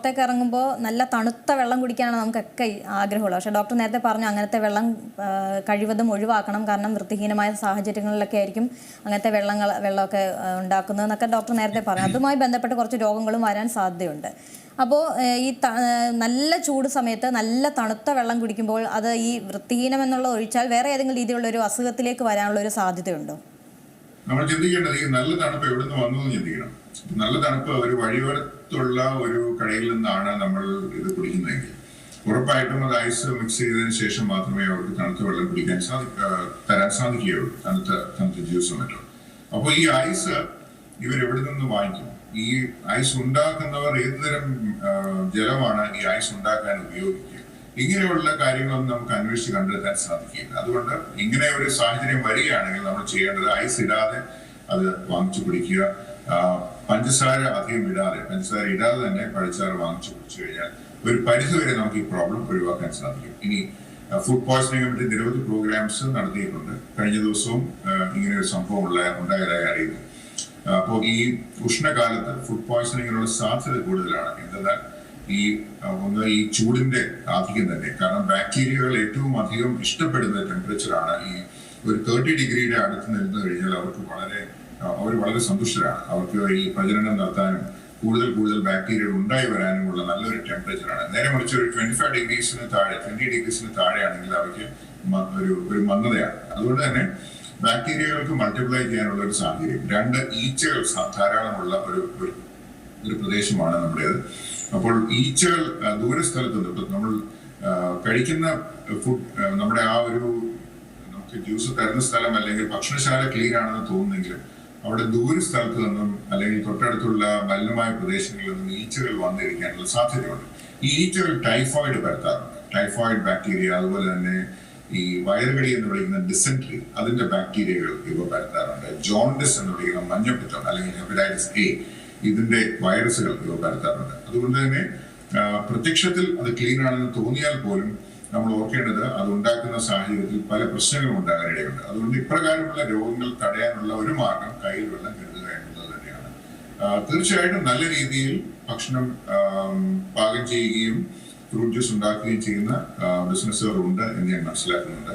പുറത്തേക്ക് ഇറങ്ങുമ്പോൾ നല്ല തണുത്ത വെള്ളം കുടിക്കാനാണ് നമുക്കൊക്കെ ആഗ്രഹമുള്ളത്. പക്ഷേ ഡോക്ടർ നേരത്തെ പറഞ്ഞു അങ്ങനത്തെ വെള്ളം കഴിവതും ഒഴിവാക്കണം. കാരണം വൃത്തിഹീനമായ സാഹചര്യങ്ങളിലൊക്കെ ആയിരിക്കും അങ്ങനത്തെ വെള്ളങ്ങൾ വെള്ളമൊക്കെ ഉണ്ടാക്കുന്നത് ഉണ്ടാക്കുന്നതെന്നൊക്കെ ഡോക്ടർ നേരത്തെ പറഞ്ഞു. അതുമായി ബന്ധപ്പെട്ട് കുറച്ച് രോഗങ്ങളും വരാൻ സാധ്യതയുണ്ട്. അപ്പോൾ ഈ നല്ല ചൂട് സമയത്ത് നല്ല തണുത്ത വെള്ളം കുടിക്കുമ്പോൾ അത് ഈ വൃത്തിഹീനം എന്നുള്ള ഒഴിച്ചാൽ വേറെ ഏതെങ്കിലും രീതിയിലുള്ള ഒരു അസുഖത്തിലേക്ക് വരാനുള്ള ഒരു സാധ്യതയുണ്ടോ? നമ്മൾ ചിന്തിക്കേണ്ടത് ഈ നല്ല തണുപ്പ് എവിടെ നിന്ന് വന്നു എന്ന് ചിന്തിക്കണം. നല്ല തണുപ്പ് ഒരു വഴിയോരത്തുള്ള ഒരു കടയിൽ നിന്നാണ് നമ്മൾ ഇത് കുടിക്കുന്നതെങ്കിൽ. ഉറപ്പായിട്ടും അത് ഐസ് മിക്സ് ചെയ്തതിന് ശേഷം മാത്രമേ അവർക്ക് തണുത്ത വെള്ളം കുടിക്കാൻ സാധി തരാൻ സാധിക്കുകയുള്ളൂ. തണുത്ത തണുത്ത ജ്യൂസും മറ്റും. അപ്പോൾ ഈ ഐസ് ഇവരെവിടെ നിന്ന് വാങ്ങിക്കും? ഈ ഐസ് ഉണ്ടാക്കുന്നവർ ഏതുതരം ജലമാണ് ഈ ഐസ് ഉണ്ടാക്കാൻ ഉപയോഗിക്കുക? ഇങ്ങനെയുള്ള കാര്യങ്ങളൊന്നും നമുക്ക് അന്വേഷിച്ച് കണ്ടെത്താൻ സാധിക്കില്ല. അതുകൊണ്ട് ഇങ്ങനെ ഒരു സാഹചര്യം വരികയാണെങ്കിൽ നമ്മൾ ചെയ്യേണ്ടത് ഐസ് ഇടാതെ അത് വാങ്ങിച്ചു പിടിക്കുക പഞ്ചസാര അധികം ഇടാതെ പഞ്ചസാര ഇടാതെ തന്നെ പഴച്ചാറ് വാങ്ങിച്ചു കുടിച്ചു കഴിഞ്ഞാൽ ഒരു പരിധിവരെ നമുക്ക് ഈ പ്രോബ്ലം ഒഴിവാക്കാൻ സാധിക്കും. ഇനി ഫുഡ് പോയ്സണിംഗ് പറ്റി നിരവധി പ്രോഗ്രാംസ് നടത്തിയിട്ടുണ്ട്. കഴിഞ്ഞ ദിവസവും ഇങ്ങനെ ഒരു സംഭവം ഉള്ള ഉണ്ടായതായി അറിയുന്നു. അപ്പോൾ ഈ ഉഷ്ണകാലത്ത് ഫുഡ് പോയ്സണിങ്ങിനുള്ള സാധ്യത കൂടുതലാണ്. എന്തെന്നാൽ ഈ ഒന്ന് ഈ ചൂടിന്റെ ആധിക്യം തന്നെ. കാരണം ബാക്ടീരിയകൾ ഏറ്റവും അധികം ഇഷ്ടപ്പെടുന്ന ടെമ്പറേച്ചറാണ് ഈ ഒരു തേർട്ടി ഡിഗ്രിയുടെ അടുത്ത് നിന്ന് കഴിഞ്ഞാൽ അവർക്ക് വളരെ അവർ വളരെ സന്തുഷ്ടരാണ്. അവർക്ക് ഈ പ്രജനനം നടത്താനും കൂടുതൽ കൂടുതൽ ബാക്ടീരിയകൾ ഉണ്ടായി വരാനുമുള്ള നല്ലൊരു ടെമ്പറേച്ചറാണ് നേരെ മറിച്ച് ഒരു ട്വന്റി ഫൈവ് ഡിഗ്രീസിന് താഴെ ട്വന്റി ഡിഗ്രീസിന് താഴെയാണെങ്കിൽ അവയ്ക്ക് ഒരു ഒരു മന്ദതയാണ്. അതുകൊണ്ട് തന്നെ ബാക്ടീരിയകൾക്ക് മൾട്ടിപ്ലൈ ചെയ്യാനുള്ള ഒരു സാഹചര്യം. രണ്ട് ഈച്ചകൾ ധാരാളമുള്ള ഒരു ഒരു പ്രദേശമാണ് നമ്മുടേത്. അപ്പോൾ ഈച്ചകൾ ആ, ദൂരസ്ഥലത്ത് നിന്ന് നമ്മൾ കഴിക്കുന്ന ഫുഡ് നമ്മുടെ ആ ഒരു നമുക്ക് ജ്യൂസ് തരുന്ന സ്ഥലം അല്ലെങ്കിൽ ഭക്ഷണശാല ക്ലീൻ ആണെന്ന് തോന്നുന്നെങ്കിലും അവിടെ ദൂരസ്ഥലത്ത് നിന്നും അല്ലെങ്കിൽ തൊട്ടടുത്തുള്ള മലിനമായ പ്രദേശങ്ങളിൽ നിന്നും ഈച്ചകൾ വന്നിരിക്കാനുള്ള സാധ്യതയുണ്ട്. ഈ ഈച്ചകൾ ടൈഫോയിഡ് പരത്താറുണ്ട്. ടൈഫോയിഡ് ബാക്ടീരിയ അതുപോലെ തന്നെ ഈ വയറുകടി എന്ന് വിളിക്കുന്ന ഡിസെൻട്രി അതിന്റെ ബാക്ടീരിയകൾ ഇവ പരത്താറുണ്ട്. ജോണ്ടിസ് എന്ന് വിളിക്കുന്ന മഞ്ഞപ്പിത്തം അല്ലെങ്കിൽ ഹെപ്പറ്റൈറ്റിസ് എ ഇതിന്റെ വൈറസുകൾ പരത്താറുണ്ട്. അതുകൊണ്ട് തന്നെ പ്രത്യക്ഷത്തിൽ അത് ക്ലീൻ ആണെന്ന് തോന്നിയാൽ പോലും നമ്മൾ ഓർക്കേണ്ടത് അത് ഉണ്ടാക്കുന്ന സാഹചര്യത്തിൽ പല പ്രശ്നങ്ങളും ഉണ്ടാകാനിടയുണ്ട്. അതുകൊണ്ട് ഇപ്രകാരമുള്ള രോഗങ്ങൾ തടയാനുള്ള ഒരു മാർഗം കയ്യിൽ വെള്ളം കരുതുക എന്നുള്ളത് തന്നെയാണ്. തീർച്ചയായിട്ടും നല്ല രീതിയിൽ ഭക്ഷണം പാകം ചെയ്യുകയും ഫ്രൂട്ട് ജ്യൂസ് ഉണ്ടാക്കുകയും ചെയ്യുന്ന ബിസിനസ്സുകൾ ഉണ്ട് എന്ന് ഞാൻ മനസ്സിലാക്കുന്നുണ്ട്.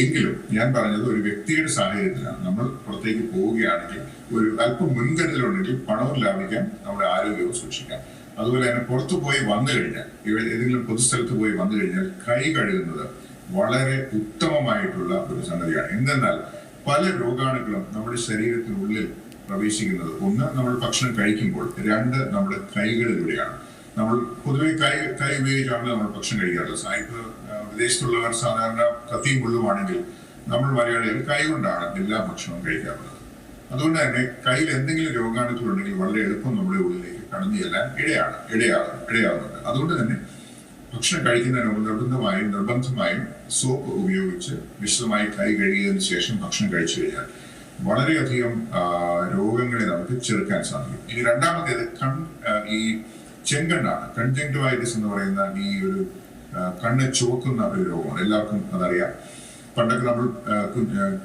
എങ്കിലും ഞാൻ പറഞ്ഞത് ഒരു വ്യക്തിയുടെ സാഹചര്യത്തിലാണ്. നമ്മൾ പുറത്തേക്ക് പോവുകയാണെങ്കിൽ ഒരു അല്പം മുൻകരുതലുണ്ടെങ്കിൽ പണവും ലാഭിക്കാം നമ്മുടെ ആരോഗ്യവും സൂക്ഷിക്കാം. അതുപോലെ തന്നെ പുറത്തു പോയി വന്നു കഴിഞ്ഞാൽ ഏതെങ്കിലും പൊതുസ്ഥലത്ത് പോയി വന്നു കഴിഞ്ഞാൽ കൈ കഴുകുന്നത് വളരെ ഉത്തമമായിട്ടുള്ള ഒരു സംഗതിയാണ്. എന്തെന്നാൽ പല രോഗാണുക്കളും നമ്മുടെ ശരീരത്തിനുള്ളിൽ പ്രവേശിക്കുന്നത്. ഒന്ന് നമ്മൾ ഭക്ഷണം കഴിക്കുമ്പോൾ രണ്ട് നമ്മുടെ കൈകളിലൂടെയാണ്. നമ്മൾ പൊതുവെ കൈ കൈ ഉപയോഗിച്ചാണ് നമ്മൾ ഭക്ഷണം കഴിക്കാറുള്ളത് സായിപ്പ് വിദേശത്തുള്ളവർ സാധാരണ കത്തിയും കൊള്ളുമാണെങ്കിൽ നമ്മൾ മലയാളികൾ കൈ കൊണ്ടാണ് എല്ലാ ഭക്ഷണവും കഴിക്കാറുള്ളത്. അതുകൊണ്ട് തന്നെ കയ്യിൽ എന്തെങ്കിലും രോഗാണുക്കൾ ഉണ്ടെങ്കിൽ വളരെ എളുപ്പം നമ്മുടെ ഉള്ളിലേക്ക് കടന്നു ചെല്ലാൻ ഇടയാണ് ഇടയാകും ഇടയാകുന്നുണ്ട് അതുകൊണ്ട് തന്നെ ഭക്ഷണം കഴിക്കുന്നതിന് നിർബന്ധമായും നിർബന്ധമായും സോപ്പ് ഉപയോഗിച്ച് വിശദമായി കൈ കഴുകിയതിന് ശേഷം ഭക്ഷണം കഴിച്ചു കഴിഞ്ഞാൽ വളരെയധികം രോഗങ്ങളെ നമുക്ക് ചെറുക്കാൻ സാധിക്കും. ഇനി രണ്ടാമത്തേത് കൺ ഈ ചെങ്കണ്ണാണ്. കൺജങ്ക്ടിവൈറ്റിസ് എന്ന് പറയുന്ന ഈ ഒരു കണ്ണ് ചുവക്കുന്ന ഒരു രോഗമാണ്. എല്ലാവർക്കും അതറിയാം. പണ്ടൊക്കെ നമ്മൾ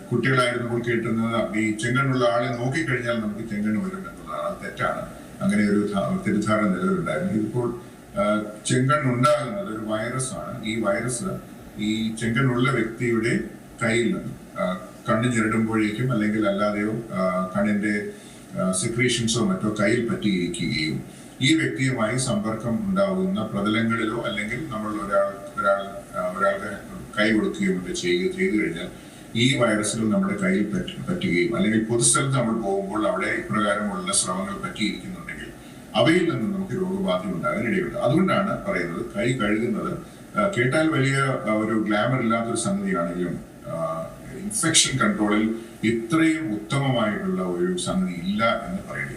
കുട്ടികളായിരുന്നപ്പോൾ കേട്ടിരുന്നത് ഈ ചെങ്കണ്ണുള്ള ആളെ നോക്കിക്കഴിഞ്ഞാൽ നമുക്ക് ചെങ്കണ്ണ് വരും എന്നുള്ളതാണ്. അത് തെറ്റാണ്. അങ്ങനെ ഒരു തെറ്റിദ്ധാരണ നിലവിലുണ്ടായിരുന്നു. ഇതിപ്പോൾ ചെങ്കണ്ണുണ്ടാകുന്നത് ഒരു വൈറസ് ആണ് ഈ വൈറസ് ഈ ചെങ്കണ്ണുള്ള വ്യക്തിയുടെ കയ്യിൽ നിന്ന് കണ്ണ് ഞെരടുമ്പോഴേക്കും അല്ലെങ്കിൽ അല്ലാതെയോ കണ്ണിന്റെ സിക്രീഷൻസോ മറ്റോ കയ്യിൽ പറ്റിയിരിക്കുകയും ഈ വ്യക്തിയുമായി സമ്പർക്കം ഉണ്ടാകുന്ന പ്രതലങ്ങളിലോ അല്ലെങ്കിൽ നമ്മൾ ഒരാൾ ഒരാൾ ഒരാൾക്ക് കൈ കൊടുക്കുകയോ മറ്റോ ചെയ്യുക ചെയ്തു കഴിഞ്ഞാൽ ഈ വൈറസുകൾ നമ്മുടെ കയ്യിൽ പറ്റി പറ്റുകയും അല്ലെങ്കിൽ പൊതുസ്ഥലത്ത് നമ്മൾ പോകുമ്പോൾ അവിടെ ഇപ്രകാരമുള്ള സ്രവങ്ങൾ പറ്റിയിരിക്കുന്നുണ്ടെങ്കിൽ അവയിൽ നിന്ന് നമുക്ക് രോഗബാധ ഉണ്ടാകാൻ ഇടയുണ്ട്. അതുകൊണ്ടാണ് പറയുന്നത് കൈ കഴുകുന്നത് കേട്ടാൽ വലിയ ഒരു ഗ്ലാമർ ഇല്ലാത്തൊരു സംഗതിയാണെങ്കിലും ഇൻഫെക്ഷൻ കൺട്രോളിൽ ഇത്രയും ഉത്തമമായിട്ടുള്ള ഒരു സംഗതി ഇല്ല എന്ന് വരും